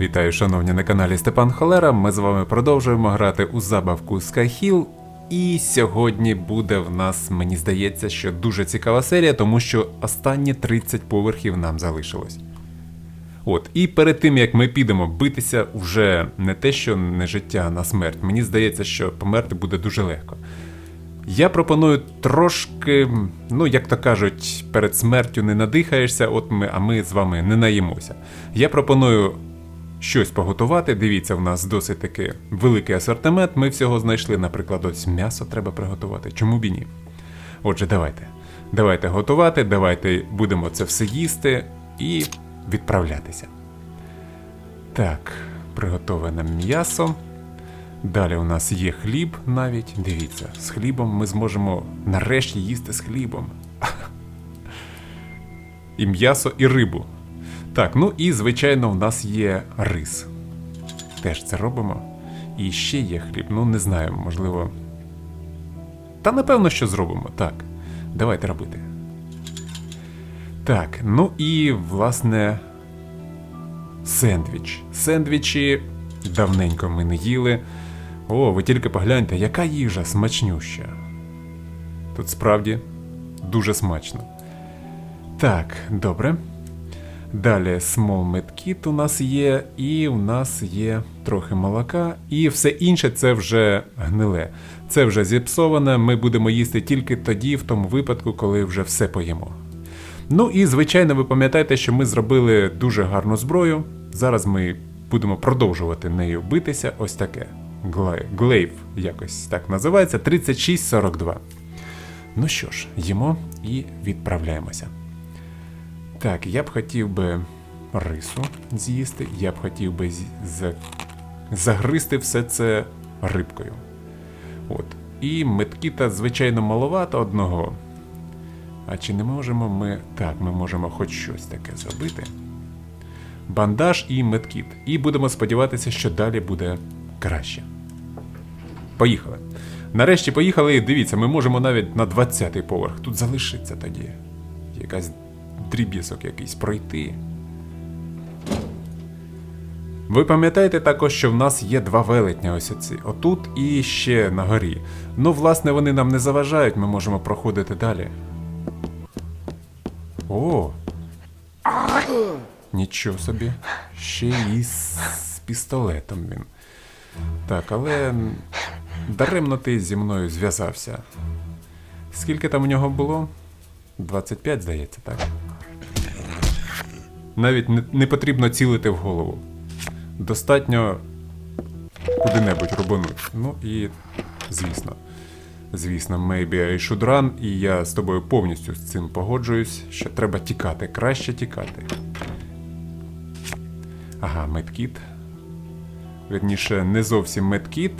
Вітаю, шановні на каналі Степан Холера. Ми з вами продовжуємо грати у забавку Skyhill. І сьогодні буде в нас, мені здається, що дуже цікава серія, тому що останні 30 поверхів нам залишилось. От, і перед тим як ми підемо битися, вже не те, що не життя, а на смерть. Мені здається, що померти буде дуже легко. Я пропоную трошки, ну як то кажуть, перед смертю не надихаєшся, от ми, а ми з вами не наїмося. Я пропоную щось поготувати. Дивіться, в нас досить таки великий асортимент. Ми всього знайшли, наприклад, ось м'ясо треба приготувати. Чому б і ні? Отже, давайте. Давайте готувати, давайте будемо це все їсти і відправлятися. Так, приготоване м'ясо. Далі у нас є хліб навіть. Дивіться, з хлібом ми зможемо нарешті їсти з хлібом. І м'ясо, і рибу. Так, ну і звичайно, в нас є рис. Теж це робимо. І ще є хліб. Ну, не знаю, можливо. Та напевно, що зробимо. Так. Давайте робити. Так, ну і власне. Сендвіч. Сендвічі давненько ми не їли. О, ви тільки погляньте, яка їжа смачнюща. Тут справді дуже смачно. Так, добре. Далі Small Med Kit у нас є, і у нас є трохи молока, і все інше це вже гниле. Це вже зіпсоване. Ми будемо їсти тільки тоді, в тому випадку, коли вже все поїмо. Ну і звичайно, ви пам'ятаєте, що ми зробили дуже гарну зброю. Зараз ми будемо продовжувати нею битися. Ось таке. Глейв, якось так називається. 3642. Ну що ж, їмо і відправляємося. Так, я б хотів би рису з'їсти, я б хотів би з- за- загризти все це рибкою. От. І меткіта, звичайно, маловато одного. А чи не можемо ми. Так, ми можемо хоч щось таке зробити. Бандаж і медкіт. І будемо сподіватися, що далі буде краще. Поїхали. Нарешті поїхали, і дивіться, ми можемо навіть на 20-й поверх. Тут залишиться тоді. Якась дріб'язок якийсь пройти. Ви пам'ятаєте також, що в нас є два велетня ось оці. Отут і ще на горі. Ну, власне, вони нам не заважають, ми можемо проходити далі. О! Нічого собі. Ще і з, пістолетом він. Так, але даремно ти зі мною зв'язався. Скільки там у нього було? 25, здається, так? Навіть не, потрібно цілити в голову. Достатньо куди-небудь рубануть. Ну і звісно. Звісно, maybe I should run, і я з тобою повністю з цим погоджуюсь, що треба тікати, краще тікати. Ага, медкіт. Вірніше, не зовсім медкіт.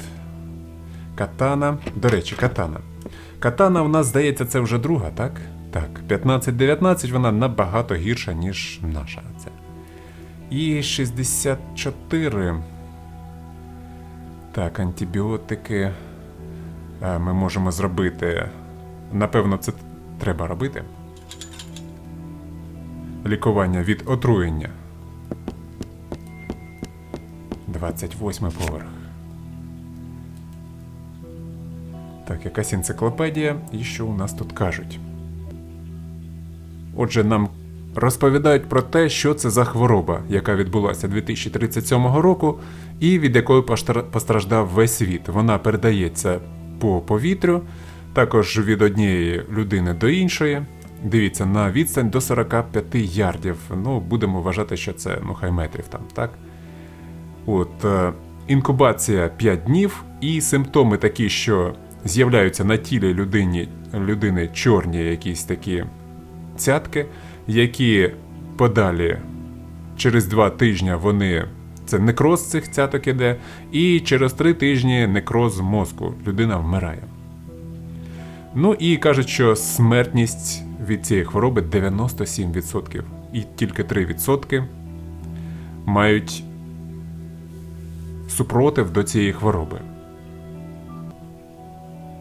Катана. До речі, катана. Катана у нас, здається, це вже друга, так? Так, 15-19 вона набагато гірша, ніж наша. Це. І 64. Так, антибіотики. Е, Ми можемо зробити. Напевно, це треба робити. Лікування від отруєння. 28 поверх. Так, якась енциклопедія, і що у нас тут кажуть. Отже, нам розповідають про те, що це за хвороба, яка відбулася 2037 року, і від якої постраждав весь світ. Вона передається по повітрю, також від однієї людини до іншої. Дивіться, на відстань до 45 ярдів. Ну, будемо вважати, що це ну, хай метрів там, так? От, е, інкубація 5 днів, і симптоми такі, що з'являються на тілі людині, людини чорні якісь такі цятки, які подалі через 2 тижні вони. Це некроз цих цяток іде, і через 3 тижні некроз мозку. Людина вмирає. Ну і кажуть, що смертність від цієї хвороби 97%. І тільки 3% мають супротив до цієї хвороби.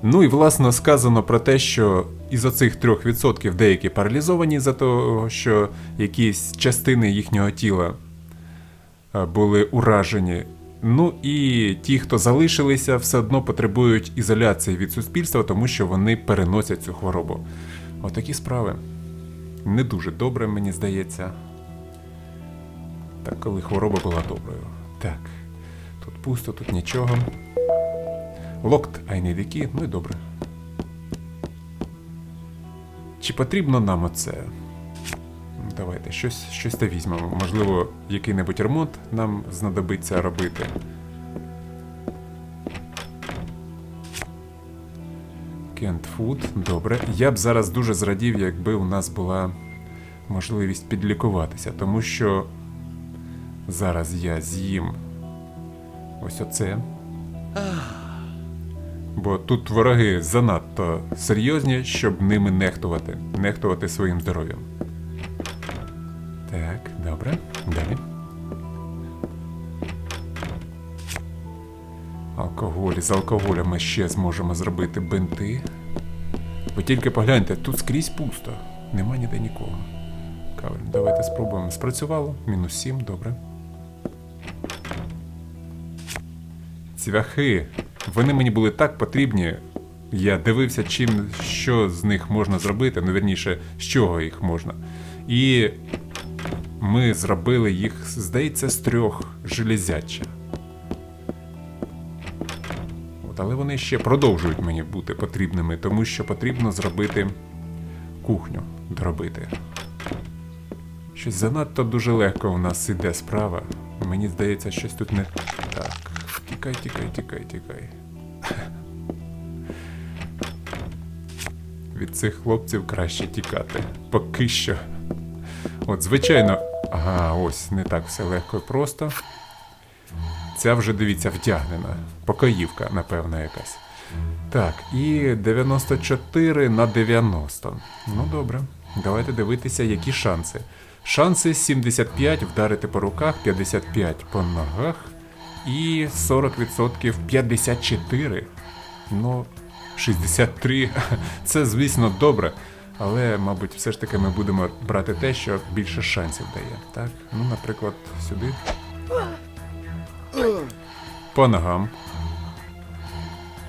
Ну і власне сказано про те, що із оцих 3% деякі паралізовані за того, що якісь частини їхнього тіла е, були уражені. Ну і ті, хто залишилися, все одно потребують ізоляції від суспільства, тому що вони переносять цю хворобу. Отакі справи. Не дуже добре, мені здається. Так, коли хвороба була доброю. Так. Тут пусто, тут нічого. Локт, а й не ну і добре. Чи потрібно нам оце? Давайте щось, щось та візьмемо. Можливо, який-небудь ремонт нам знадобиться робити. Кент Фуд, добре. Я б зараз дуже зрадів, якби у нас була можливість підлікуватися, тому що зараз я з'їм ось оце. Бо тут вороги занадто серйозні, щоб ними нехтувати, нехтувати своїм здоров'ям. Так, добре, далі. Алкоголь. З алкоголя ми ще зможемо зробити бинти. Ви тільки погляньте, тут скрізь пусто. Нема ніде нікого. Кавель, давайте спробуємо. Спрацювало. Мінус 7, добре. Цвяхи. Вони мені були так потрібні. Я дивився, чим, що з них можна зробити, ну вірніше, з чого їх можна. І ми зробили їх, здається, з трьох железяча. От, але вони ще продовжують мені бути потрібними, тому що потрібно зробити кухню доробити. Щось занадто дуже легко у нас іде справа. Мені здається, щось тут не так. Тікай, тікай, тікай, тікай. Від цих хлопців краще тікати. Поки що. От, звичайно. Ага, ось не так все легко і просто. Ця вже дивіться вдягнена. Покоївка, напевно, якась. Так, і 94 на 90. Ну добре. Давайте дивитися, які шанси. Шанси 75 вдарити по руках, 55 по ногах і 40% 54. Ну, 63. Це, звісно, добре. Але, мабуть, все ж таки ми будемо брати те, що більше шансів дає. Так? Ну, наприклад, сюди. По ногам.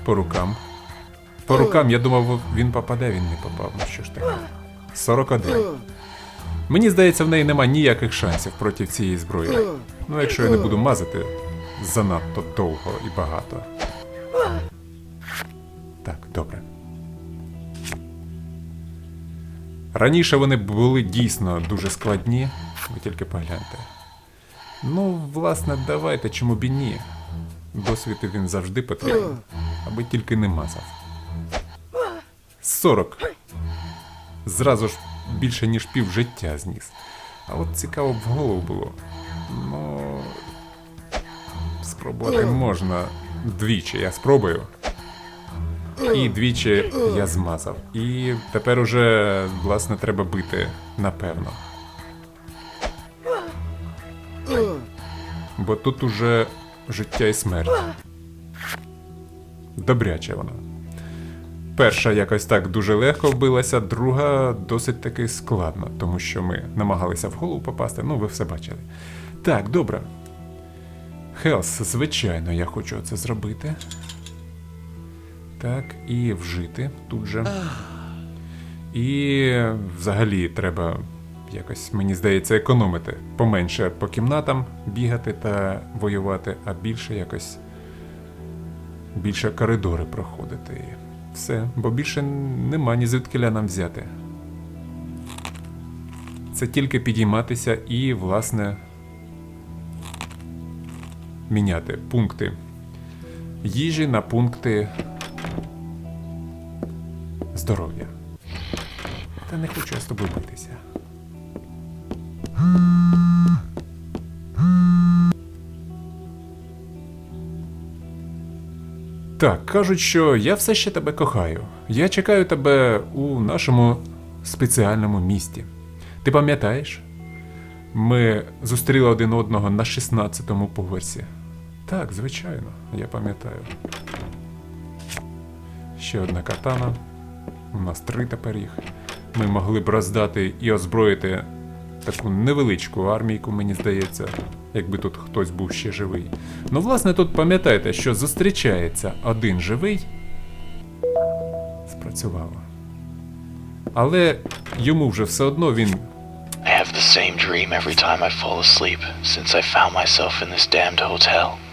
По рукам. По рукам, я думав, він попаде, він не попав. Ну що ж таке? 41. Мені здається, в неї нема ніяких шансів проти цієї зброї. Ну, якщо я не буду мазати занадто довго і багато. Так, добре. Раніше вони були дійсно дуже складні, ви тільки погляньте. Ну, власне, давайте, чому б і ні. Досвід він завжди потрібен, аби тільки не мазав. 40. Зразу ж більше, ніж пів життя зніс. А от цікаво б в голову було. Ну. Спробувати можна двічі. Я спробую. І двічі я змазав. І тепер уже, власне, треба бити, напевно. Бо тут уже життя і смерть. Добряче вона. Перша якось так дуже легко вбилася, друга досить таки складно, тому що ми намагалися в голову попасти, ну ви все бачили. Так, добре. Хелс, звичайно, я хочу це зробити. Так, і вжити тут же. І взагалі треба якось, мені здається, економити. Поменше по кімнатам бігати та воювати, а більше якось. Більше коридори проходити. Все, бо більше нема ні звідкиля нам взяти. Це тільки підійматися і, власне, міняти пункти їжі на пункти здоров'я. Та не хочу я з тобою битися. Так, кажуть, що я все ще тебе кохаю. Я чекаю тебе у нашому спеціальному місті. Ти пам'ятаєш? Ми зустріли один одного на 16-му поверсі. Так, звичайно, я пам'ятаю. Ще одна катана. У нас три тепер їх. Ми могли б роздати і озброїти таку невеличку армійку, мені здається, якби тут хтось був ще живий. Ну, власне, тут пам'ятайте, що зустрічається один живий. Спрацювало. Але йому вже все одно він I have the same dream every time I fall asleep since I found myself in this damned hotel.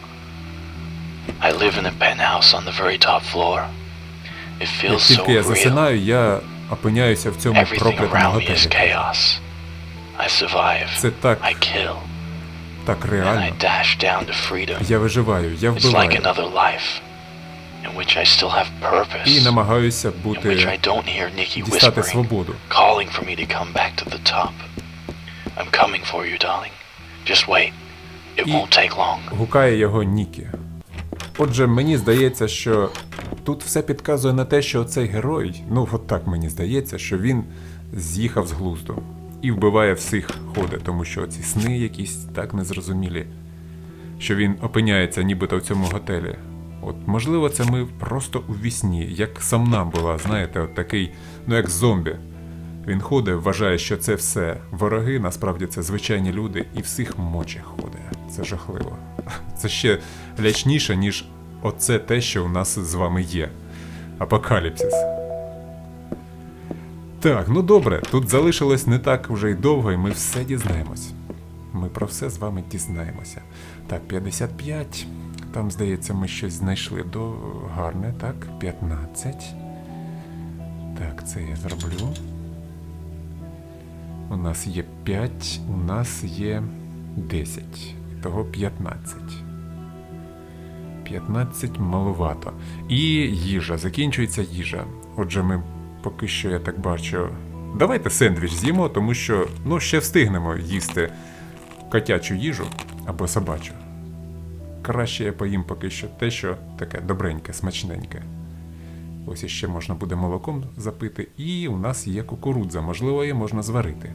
I live in a penthouse on the very top floor. It feels so тільки я засинаю, я опиняюся в цьому проклятому готелі. chaos. I survive. Це так, I kill. так And I реально. dash down to freedom. Я виживаю, я It's like another life in which I still have purpose. І намагаюся in which I don't hear Nikki дістати свободу. calling for me to come back to the top. I'm coming for you, darling. Just wait. It won't take long. гукає його Нікі. Отже, мені здається, що тут все підказує на те, що цей герой, ну от так мені здається, що він з'їхав з глузду і вбиває всіх ходить, тому що ці сни якісь так незрозумілі, що він опиняється нібито в цьому готелі. От, можливо, це ми просто у вісні, як сам нам була, знаєте, от такий, ну як зомбі. Він ходить, вважає, що це все вороги, насправді це звичайні люди, і всіх моче ходить. Це жахливо. Це ще лячніше, ніж оце те, що у нас з вами є. Апокаліпсис. Так, ну добре, тут залишилось не так вже й довго, і ми все дізнаємось. Ми про все з вами дізнаємося. Так, 55. Там, здається, ми щось знайшли до гарне, так, 15. Так, це я зроблю. У нас є 5, у нас є 10. Того 15. 15 маловато. І їжа. Закінчується їжа. Отже, ми поки що, я так бачу. Давайте сендвіч з'їмо, тому що ну, ще встигнемо їсти котячу їжу або собачу. Краще я поїм поки що те, що таке добреньке, смачненьке. Ось іще можна буде молоком запити, і у нас є кукурудза, можливо, її можна зварити.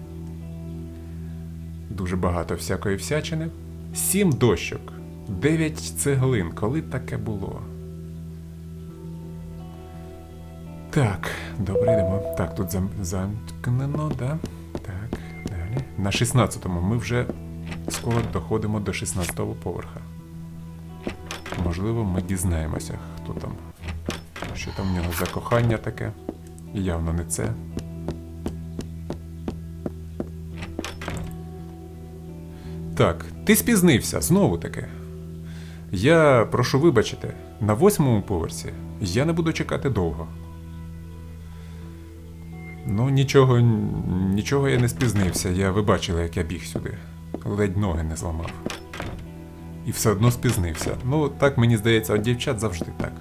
Дуже багато всякої всячини. Сім дощок, дев'ять цеглин. Коли таке було? Так, добре йдемо. Так, тут зам... замкнено, да? Так, далі. На 16-му ми вже скоро доходимо до 16-го поверха. Можливо, ми дізнаємося, хто там. Що там в нього за кохання таке? Явно не це. Так, ти спізнився, знову таки. Я прошу вибачити, на восьмому поверсі я не буду чекати довго. Ну, нічого, нічого я не спізнився. Я ви бачили, як я біг сюди. Ледь ноги не зламав. І все одно спізнився. Ну, так мені здається, от дівчат завжди так.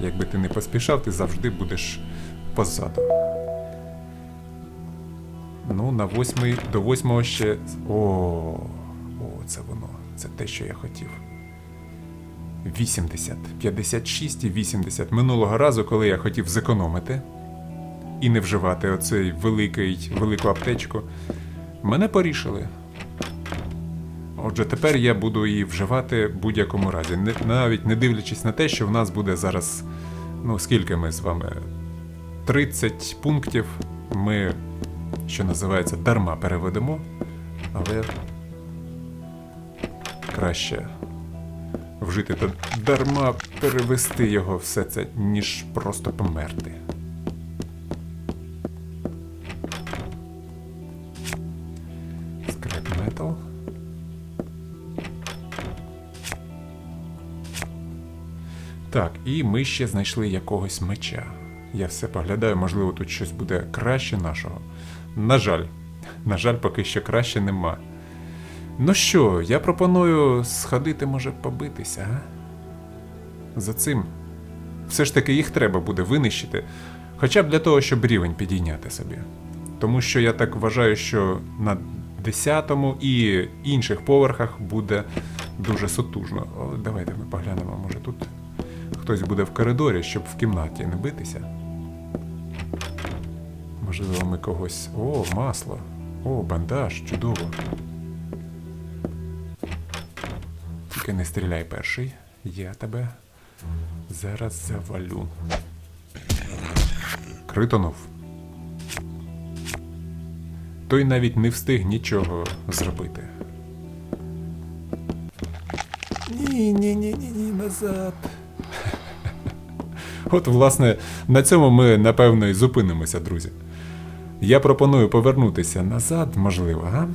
Якби ти не поспішав, ти завжди будеш позаду. Ну, на восьмий, до восьмого ще. О, це воно. Це те, що я хотів. 80, 56 і 80. Минулого разу, коли я хотів зекономити і не вживати оцей великий, велику аптечку, мене порішили. Отже, тепер я буду її вживати в будь-якому разі, навіть не дивлячись на те, що в нас буде зараз. Ну, скільки ми з вами? 30 пунктів ми, що називається, дарма переведемо, але краще вжити та дарма перевести його все це, ніж просто померти. Метал. Так, і ми ще знайшли якогось меча. Я все поглядаю, можливо, тут щось буде краще нашого. На жаль, на жаль, поки що краще нема. Ну що, я пропоную сходити, може, побитися, а? За цим. Все ж таки їх треба буде винищити, хоча б для того, щоб рівень підійняти собі. Тому що я так вважаю, що на 10-му і інших поверхах буде дуже сотужно. Але давайте ми поглянемо, може тут хтось буде в коридорі, щоб в кімнаті не битися. Можливо, ми когось. О, масло. О, бандаж, чудово. Тільки не стріляй перший. Я тебе зараз завалю. Критонув. той навіть не встиг нічого зробити. Ні, ні, ні, ні, ні, назад. От, власне, на цьому ми напевно і зупинимося, друзі. Я пропоную повернутися назад, можливо, га?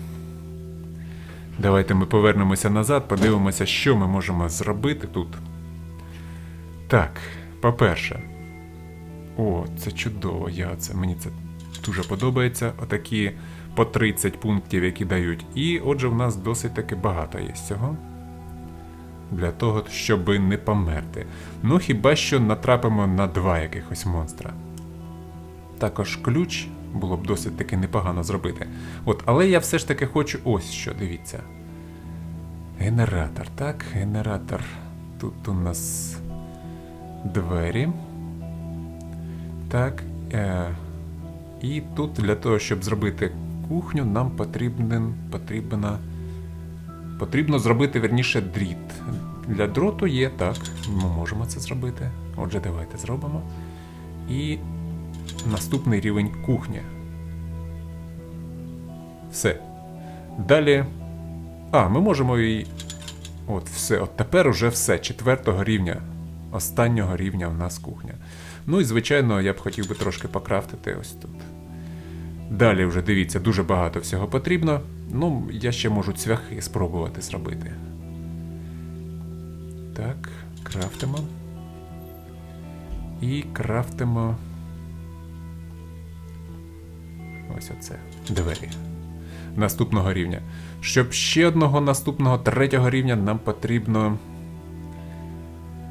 Давайте ми повернемося назад, подивимося, що ми можемо зробити тут. Так, по-перше. О, це чудово, я це, мені це дуже подобається. Отакі по 30 пунктів, які дають. І отже, в нас досить таки багато є цього. Для того, щоб не померти. Ну, хіба що натрапимо на два якихось монстра. Також ключ було б досить таки непогано зробити. От, але я все ж таки хочу ось що, дивіться. Генератор, так, генератор. Тут у нас двері. Так. Е, і тут для того, щоб зробити кухню, нам потрібен, потрібна, потрібно зробити верніше дріт. Для дроту є, так, ми можемо це зробити. Отже, давайте зробимо. І наступний рівень кухні. Все. Далі. А, ми можемо і. От, все. От тепер уже все. Четвертого рівня. Останнього рівня в нас кухня. Ну і звичайно, я б хотів би трошки покрафтити ось тут. Далі вже дивіться, дуже багато всього потрібно. Ну, я ще можу цвяхи спробувати зробити. Так, крафтимо. І крафтимо. Ось оце. Двері. Наступного рівня. Щоб ще одного наступного третього рівня нам потрібно.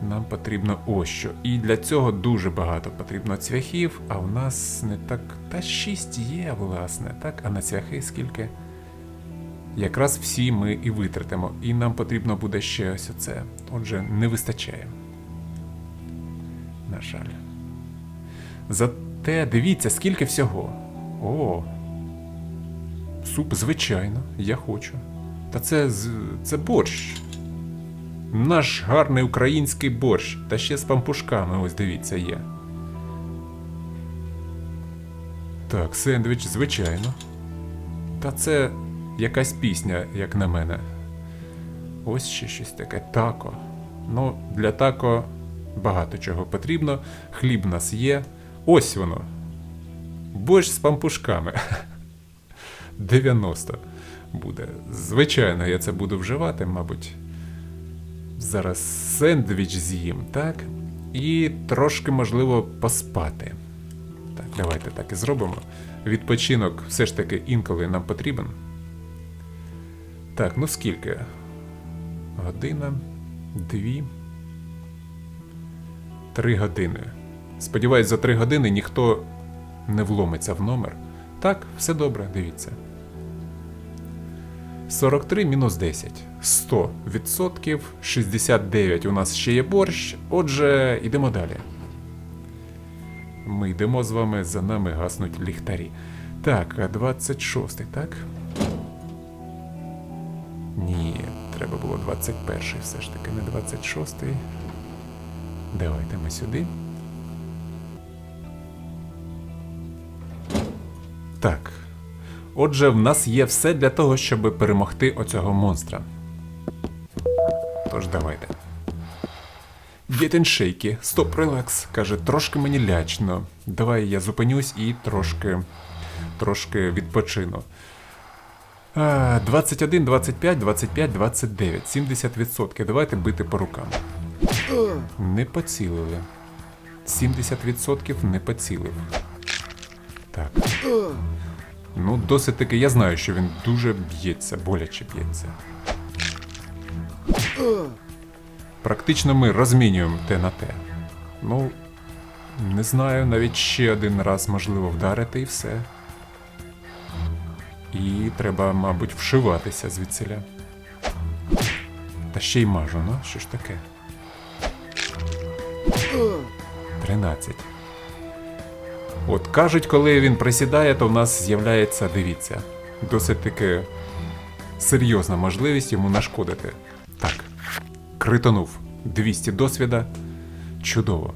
Нам потрібно ось що. І для цього дуже багато потрібно цвяхів, а в нас не так. Та 6 є, власне, так? А на цвяхи скільки? Якраз всі ми і витратимо. І нам потрібно буде ще ось оце. Отже, не вистачає. На жаль. Зате дивіться, скільки всього. О. Суп, звичайно, я хочу. Та це, це борщ. Наш гарний український борщ, та ще з пампушками, ось дивіться, є. Так, сендвіч, звичайно. Та це якась пісня, як на мене. Ось ще щось таке. Тако. Ну, для тако багато чого потрібно. Хліб в нас є. Ось воно. Борщ з пампушками. 90 буде. Звичайно, я це буду вживати, мабуть. Зараз сендвіч з'їм, так? І трошки, можливо, поспати. Так, давайте так і зробимо. Відпочинок все ж таки інколи нам потрібен. Так, ну скільки? Година, дві. Три години. Сподіваюсь, за три години ніхто не вломиться в номер. Так, все добре, дивіться. 43 мінус 10. 100 відсотків. 69 у нас ще є борщ. Отже, йдемо далі. Ми йдемо з вами, за нами гаснуть ліхтарі. Так, 26, так? Ні, треба було 21 все ж таки, не 26. Давайте ми сюди. Так. Отже, в нас є все для того, щоб перемогти оцього монстра. Тож давайте. Дітен стоп, релакс. Каже, трошки мені лячно. Давай я зупинюсь і трошки. трошки відпочину. 21, 25, 25, 29. 70%. Давайте бити по рукам. Не поцілили. 70% не поцілив. Так. Ну, досить таки, я знаю, що він дуже б'ється, боляче б'ється. Практично ми розмінюємо те на те. Ну, не знаю, навіть ще один раз можливо вдарити і все. І треба, мабуть, вшиватися звідсиля. Та ще й мажу, ну, що ж таке? 13. От кажуть, коли він присідає, то в нас з'являється, дивіться, досить таки серйозна можливість йому нашкодити. Так, критонув 200 досвіда. Чудово.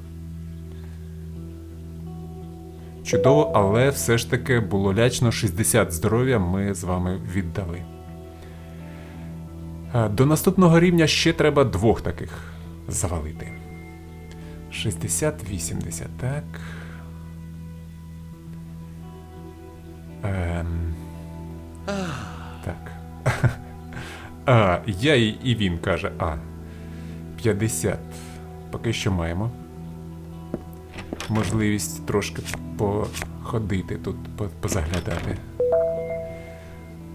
Чудово, але все ж таки було лячно 60 здоров'я ми з вами віддали. Е, До наступного рівня ще треба двох таких завалити. 60-80, так. Ем... Так. А, я і, і він каже, а. 50. Поки що маємо. Можливість трошки походити тут, позаглядати.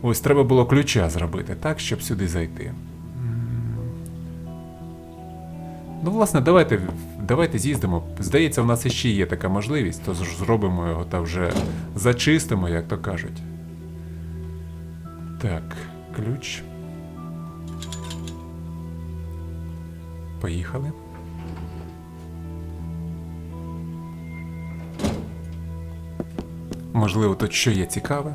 Ось треба було ключа зробити, так, щоб сюди зайти. Ну, власне, давайте, давайте з'їздимо. Здається, в нас іще є така можливість, то зробимо його та вже зачистимо, як то кажуть. Так, ключ. Поїхали. Можливо, тут що є цікаве.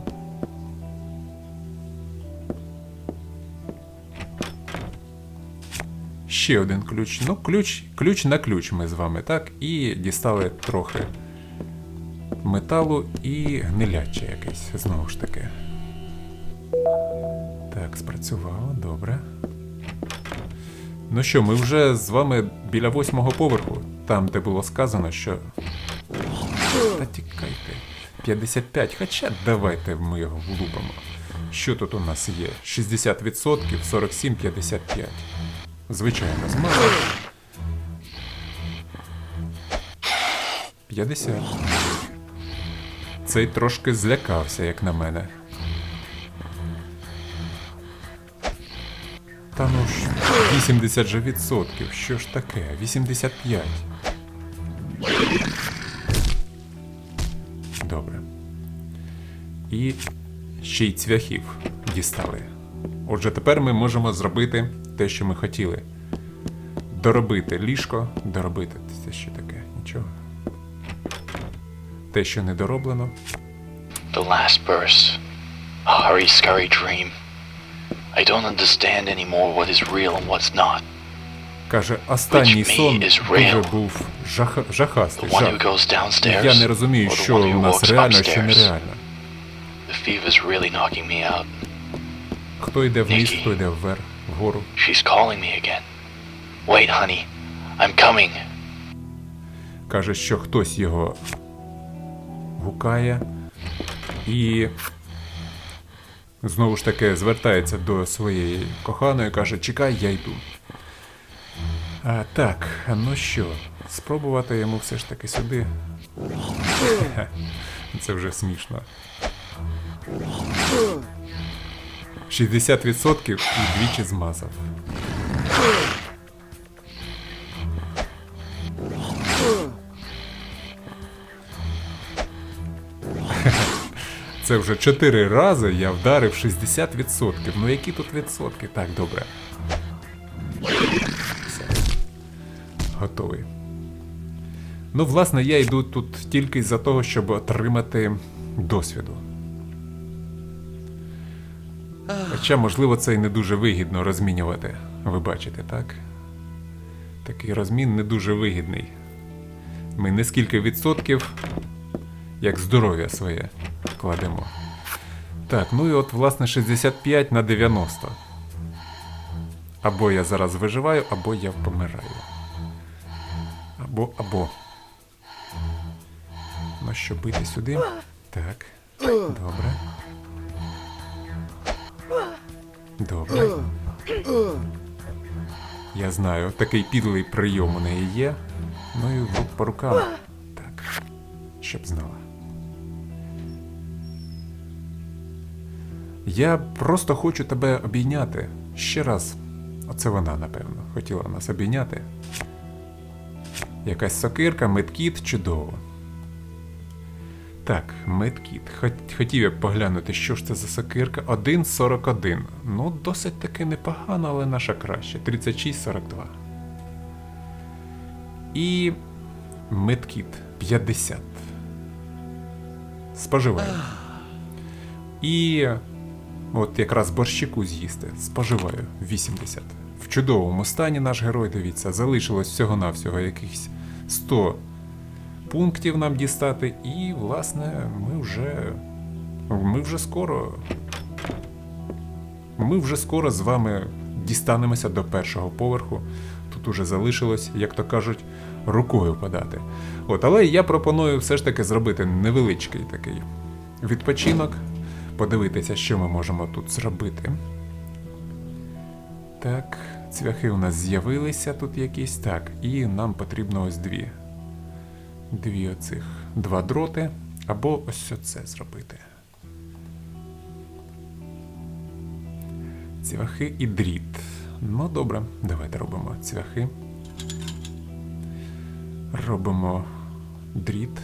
Ще один ключ. Ну, ключ, ключ на ключ ми з вами, так? І дістали трохи металу і гниляче якесь, знову ж таки. Так, спрацювало, добре. Ну що, ми вже з вами біля восьмого поверху, там, де було сказано, що. Та тікайте. 55, хоча давайте ми його влупимо. Що тут у нас є? 60%, 47, 55. Звичайно, змало. 50. Цей трошки злякався, як на мене. Та ну ж, 80 же відсотків. Що ж таке? 85. Добре. І ще й цвяхів дістали. Отже, тепер ми можемо зробити те, що ми хотіли. Доробити ліжко, доробити це що таке? Нічого. Те, що не дороблено. The last burst. A hurry scurry dream. I don't understand anymore what is real and what's not. Каже, останній сон дуже був жах... жахастий. Жах. Я не розумію, що у нас реально, що нереально. Really. Хто йде вниз, хто йде вверх, вгору. She's calling me again. Wait, honey. I'm coming. Каже, що хтось його гукає і знову ж таки звертається до своєї коханої, каже, чекай, я йду. А, так, ну що, спробувати йому все ж таки сюди. Це вже смішно. 60% і двічі змазав. Це вже 4 рази я вдарив 60%. Ну які тут відсотки? Так, добре. Готовий. Ну, власне, я йду тут тільки за того, щоб отримати досвіду. Хоча, можливо, це і не дуже вигідно розмінювати. Ви бачите, так? Такий розмін не дуже вигідний. Ми не скільки відсотків, як здоров'я своє кладемо. Так, ну і от, власне, 65 на 90. Або я зараз виживаю, або я помираю. Або, або. Ну що, бити сюди? Так. Добре. Добре. Я знаю, такий підлий прийом у неї є. Ну і в- по рукам. Так. Щоб знала. Я просто хочу тебе обійняти. Ще раз. Оце вона, напевно, хотіла нас обійняти. Якась сокирка, медкіт, чудово. Так, медкіт. Хотів я поглянути, що ж це за сокирка. 1,41. Ну, досить таки непогано, але наша краще. 36,42. І медкіт 50. Споживаю. І от якраз борщику з'їсти. Споживаю 80. В чудовому стані наш герой, дивіться, залишилось всього-навсього якихось 100 пунктів нам дістати, і, власне, ми вже. Ми вже скоро. Ми вже скоро з вами дістанемося до першого поверху. Тут уже залишилось, як то кажуть, рукою подати. От, але я пропоную все ж таки зробити невеличкий такий відпочинок, подивитися, що ми можемо тут зробити. Так, цвяхи у нас з'явилися тут якісь. Так, і нам потрібно ось дві. Дві оцих. Два дроти. Або ось оце зробити. Цвяхи і дріт. Ну добре, давайте робимо цвяхи. Робимо дріт.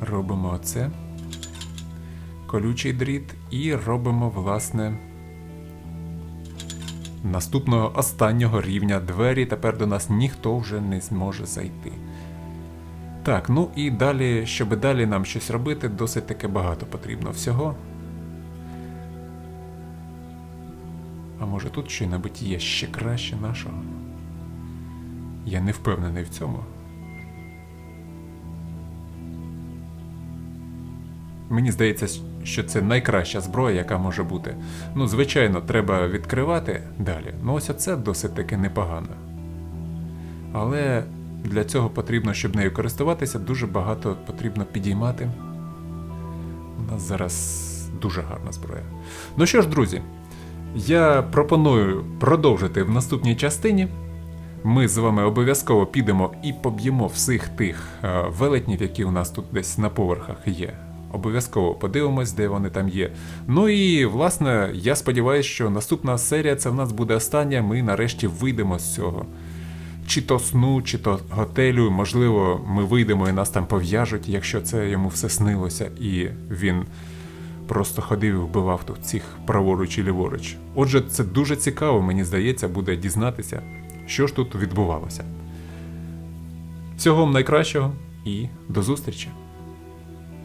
Робимо оце. Колючий дріт і робимо, власне, наступного останнього рівня двері. Тепер до нас ніхто вже не зможе зайти. Так, ну і далі, щоб далі нам щось робити, досить таки багато потрібно всього. А може тут що-небудь є ще краще нашого? Я не впевнений в цьому. Мені здається, що це найкраща зброя, яка може бути. Ну, звичайно, треба відкривати далі. Ну, ось оце досить таки непогано. Але для цього потрібно, щоб нею користуватися, дуже багато потрібно підіймати. У нас зараз дуже гарна зброя. Ну що ж, друзі, я пропоную продовжити в наступній частині. Ми з вами обов'язково підемо і поб'ємо всіх тих е, велетнів, які у нас тут десь на поверхах є. Обов'язково подивимось, де вони там є. Ну і власне, я сподіваюся, що наступна серія це в нас буде остання. Ми нарешті вийдемо з цього. Чи то сну, чи то готелю. Можливо, ми вийдемо і нас там пов'яжуть, якщо це йому все снилося, і він просто ходив і вбивав тут цих праворуч і ліворуч. Отже, це дуже цікаво, мені здається, буде дізнатися, що ж тут відбувалося. Всього вам найкращого і до зустрічі!